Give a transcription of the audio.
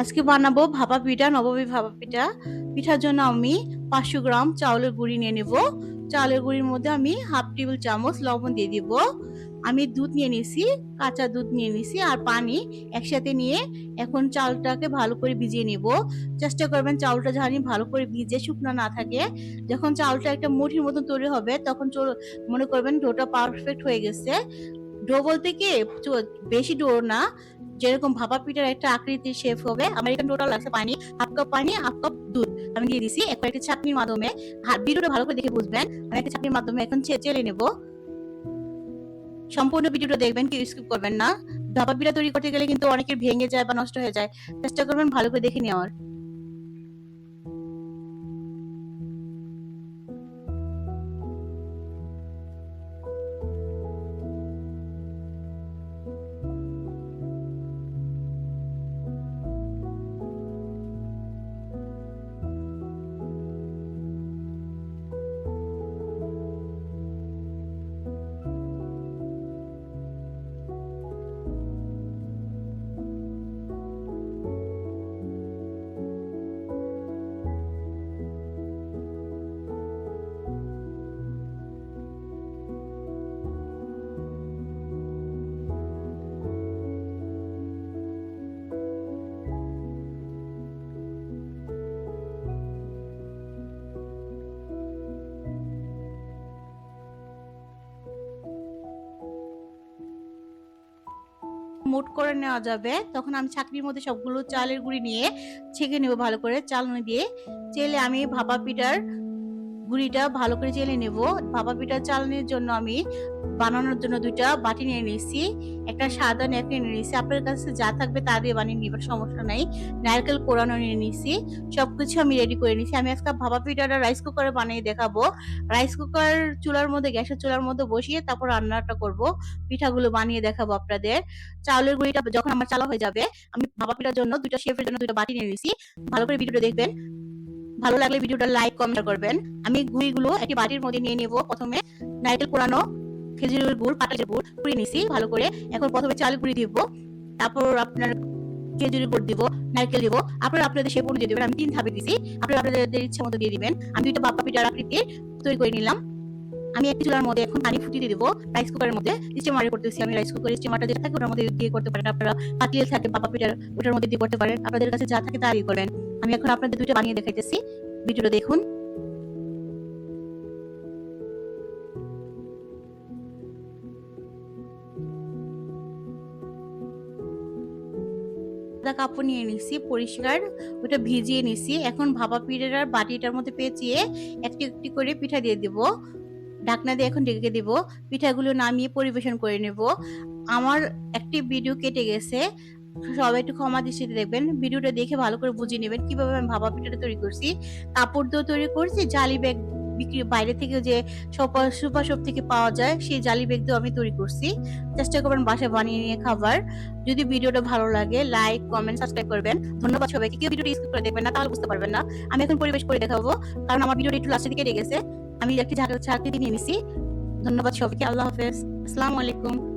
আজকে বানাবো ভাপা পিঠা নবমী ভাপা পিঠা। পিঠার জন্য আমি পাঁচশো গ্রাম চাউলের গুঁড়ি নিয়ে নেব। চাউলের গুঁড়ির মধ্যে আমি হাফ টেবিল চামচ লবণ দিয়ে দিব। আমি দুধ নিয়ে নিছি, কাঁচা দুধ নিয়ে নিছি আর পানি একসাথে নিয়ে এখন চালটাকে ভালো করে ভিজিয়ে নিব। চেষ্টা করবেন চাউলটা জানি ভালো করে ভিজে শুকনো না থাকে। যখন চাউলটা একটা মুঠির মতন তৈরি হবে, তখন মনে করবেন ডোটা পারফেক্ট হয়ে গেছে। ডো বলতে কি? বেশি ডো না। যেরকম ভাপা পিঠার একটা আকৃতির শেপ হবে আমার এখানে টোটাল লাগছে পানি হাফ কাপ পানি হাফ কাপ দুধ। আমি দিয়ে দিছি এখন একটা চাটনির মাধ্যমে ভিডিওটা ভালো করে দেখে বুঝবেন। আমি একটা চাটনির মাধ্যমে এখন চেলে নেব। সম্পূর্ণ ভিডিওটা দেখবেন কি স্কিপ করবেন না। ভাপা পিঠা তৈরি করতে গেলে কিন্তু অনেকের ভেঙে যায় বা নষ্ট হয়ে যায়। চেষ্টা করবেন ভালো করে দেখে নেওয়ার। মোট করে নেওয়া যাবে। তখন আমি চাকরির মধ্যে সবগুলো চালের গুঁড়ি নিয়ে ছেঁকে নেব ভালো করে। চালনি দিয়ে। চেলে আমি ভাপা পিঠার গুঁড়িটা ভালো করে চেলে নেব। ভাপা পিঠা চালনির জন্য আমি বানানোর জন্য দুইটা বাটি নিয়ে নিয়েছি, একটা সাদা ন্যাপকিন নিয়ে নিয়েছি। আপনার কাছে যা থাকবে তা দিয়ে বানিয়ে নিবার সমস্যা নাই। নারকেল কোরানো নিয়ে নিয়েছি, সবকিছু আমি রেডি করে নিয়েছি। আমি আজকে ভাপা পিঠাটা রাইস কুকারে বানিয়ে দেখাবো। রাইস কুকার চুলার মধ্যে, গ্যাসের চুলার মধ্যে বসিয়ে তারপর রান্নাটা করব। পিঠাগুলো বানিয়ে দেখাবো আপনাদের। চাউলের গুঁড়িটা যখন আমার চালা হয়ে যাবে, আমি ভাপা পিঠার জন্য দুইটা শেফের জন্য দুইটা বাটি নিয়ে নিয়েছি। ভালো করে ভিডিওটা দেখবেন। ভালো লাগলে ভিডিওটা লাইক, কমেন্ট করবেন। আমি গুঁড়িগুলো একটি বাটির মধ্যে নিয়ে নেব। প্রথমে নারকেল কোরানো খেজুরের গুড় পাটালের গুড় পুড়িয়ে নিছি ভালো করে। এখন প্রথমে চাল গুঁড়ি দিব। তারপর আপনার খেজুরের গুড় দিব, নারকেল দিব। আপনারা আপনাদের শেপ অনুযায়ী দিবেন। আমি তিন ধাপে দিছি। আপনারা আপনাদের ইচ্ছা মতো দিয়ে দিবেন। আমি দুইটা বাপ্পা পিঠার আকৃতির তৈরি করে নিলাম। আমি একটি চুলার মধ্যে এখন পানি ফুটিয়ে দিব রাইস কুকারের মধ্যে। স্টিমারে করতেছি আমি রাইস কুকার স্টিমারটা যেটা থাকে ওটার মধ্যে দিয়ে করতে পারেন। আপনারা পাতিল থাকে বাবা পিঠার ওটার মধ্যে দিয়ে করতে পারেন। আপনাদের কাছে যা থাকে তাই করবেন। আমি এখন আপনাদের দুইটা বানিয়ে দেখাইতেছি। ভিডিওটা দেখুন। কাপড় নিয়ে নিছি, পরিষ্কার, ওটা ভিজিয়ে নিছি। এখন ভাপা পিঠার বাটিটার মধ্যে পেঁচিয়ে একটি একটি করে পিঠা দিয়ে দিব। ঢাকনা দিয়ে এখন ঢেকে দিব। পিঠাগুলো নামিয়ে পরিবেশন করে নেব। আমার একটি ভিডিও কেটে গেছে। সবাই একটু ক্ষমা দৃষ্টিতে দেখবেন। ভিডিওটা দেখে ভালো করে বুঝিয়ে নেবেন কীভাবে আমি ভাপা পিঠাটা তৈরি করছি। কাপড় দিয়ে তৈরি করছি, জালি ব্যাগ বিক্রি বাইরে থেকে যে সুপার সুপার শপ থেকে পাওয়া যায়, সেই জালি ব্যাগ দিয়ে আমি তৈরি করছি। চেষ্টা করবেন বাসায় বানিয়ে নিয়ে খাবার। যদি ভিডিওটা ভালো লাগে, লাইক, কমেন্ট, সাবস্ক্রাইব করবেন। ধন্যবাদ সবাইকে। কেউ ভিডিওটি স্কিপ করে দেখবেন না, তাহলে বুঝতে পারবেন না। আমি এখন পরিবেশ করে দেখাবো, কারণ আমার ভিডিওটা একটু লাস্টের দিকে রেখে গেছে আমি একটি ঝাঁকি নিয়ে নিছি। ধন্যবাদ সবাইকে, আল্লাহ হাফেজ। আসসালামু আলাইকুম।